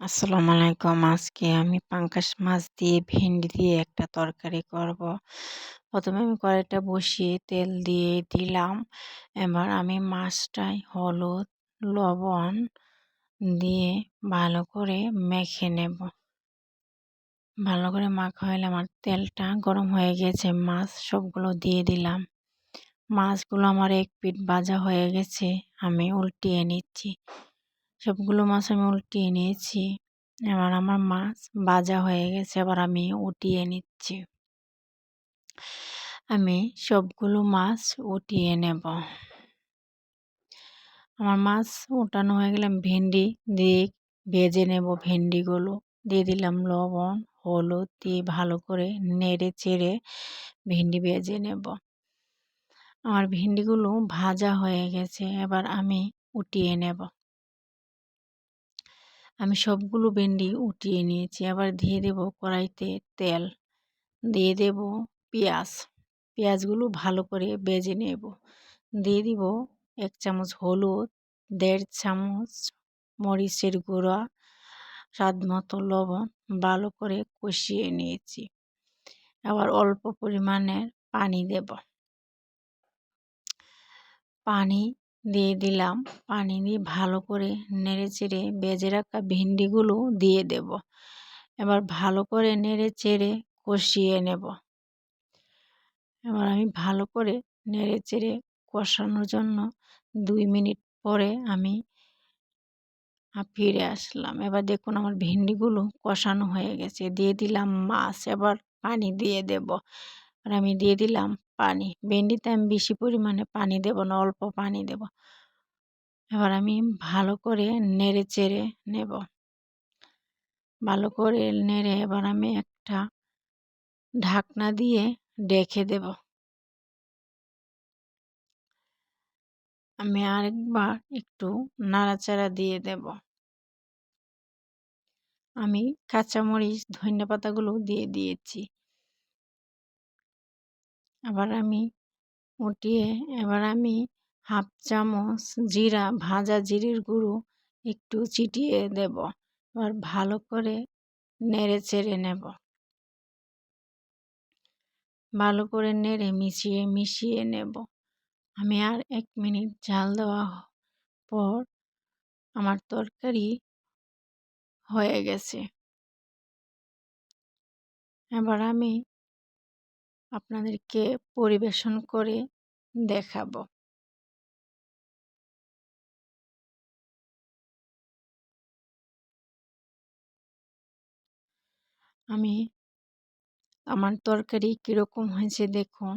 আসসালামু আলাইকুম। আজকে আমি পাঙ্কাশ মাছ দিয়ে, ভেন্ডি দিয়ে একটা তরকারি করব। প্রথমে আমি কড়াইটা বসিয়ে তেল দিয়ে দিলাম। এবার আমি মাছটাই হলুদ, লবণ দিয়ে ভালো করে মেখে নেব। ভালো করে মাখা হলে আমার তেলটা গরম হয়ে গেছে। মাছ সবগুলো দিয়ে দিলাম। মাছগুলো আমার এক পিঠ ভাজা হয়ে গেছে। আমি উল্টিয়ে নিচ্ছি। সবগুলো মাছ আমি উল্টিয়ে নিয়েছি এবার আমার মাছ ভাজা হয়ে গেছে, এবার আমি উঠিয়ে নিচ্ছি। আমি সবগুলো মাছ উঠিয়ে নেব। আমার মাছ উঠানো হয়ে গেলে ভেন্ডি দিয়ে ভেজে নেব ভেন্ডিগুলো। দিয়ে দিলাম লবণ, হলুদ দিয়ে ভালো করে নেড়ে চেড়ে ভেন্ডি ভেজে নেব। আমার ভেন্ডিগুলো ভাজা হয়ে গেছে, এবার আমি উঠিয়ে নেব। আমি সবগুলো ভেন্ডি উঠিয়ে নিয়েছি। আবার দিয়ে দেব কড়াইতে তেল। দিয়ে দেব পেঁয়াজ। পেঁয়াজগুলো ভালো করে বেজে নেব। দিয়ে দিব এক চামচ হলুদ, দেড় চামচ মরিচের গুঁড়া, স্বাদ মতো লবণ ভালো করে কষিয়ে নিয়েছি। আবার অল্প পরিমাণের পানি দেব। পানি দিয়ে দিলাম। পানি দিয়ে ভালো করে নেড়ে চেড়ে বেজে রাখা ভিন্ডিগুলো দিয়ে দেব। এবার ভালো করে নেড়ে চেড়ে কষিয়ে নেব। এবার আমি ভালো করে নেড়ে চেড়ে কষানোর জন্য দুই মিনিট পরে আমি ফিরে আসলাম। এবার দেখুন আমার ভেন্ডিগুলো কষানো হয়ে গেছে। দিয়ে দিলাম মাছ। এবার পানি দিয়ে দেব। আর আমি দিয়ে দিলাম পানি। ভেন্ডিতে আমি বেশি পরিমাণে পানি দেব না, অল্প পানি দেব। এবার আমি ভালো করে নেড়ে চেড়ে নেব। ভালো করে নেড়ে এবার আমি একটা ঢাকনা দিয়ে ডেকে দেব। আমি আরেকবার একটু নাড়াচাড়া দিয়ে দেব। আমি কাঁচামরিচ ধনিয়া পাতাগুলো দিয়ে দিয়েছি। আবার আমি উঠিয়ে এবার আমি হাফ চামচ জিরা, ভাজা জিরের গুঁড়ো একটু চিটিয়ে দেব। এবার ভালো করে নেড়ে চেড়ে নেব। ভালো করে নেড়ে মিশিয়ে মিশিয়ে নেব। আমি আর এক মিনিট ঝাল দেওয়া পর আমার তরকারি হয়ে গেছে। এবার আমি আপনাদেরকে পরিবেশন করে দেখাবো। আমি আমার তরকারি কীরকম হয়েছে দেখুন।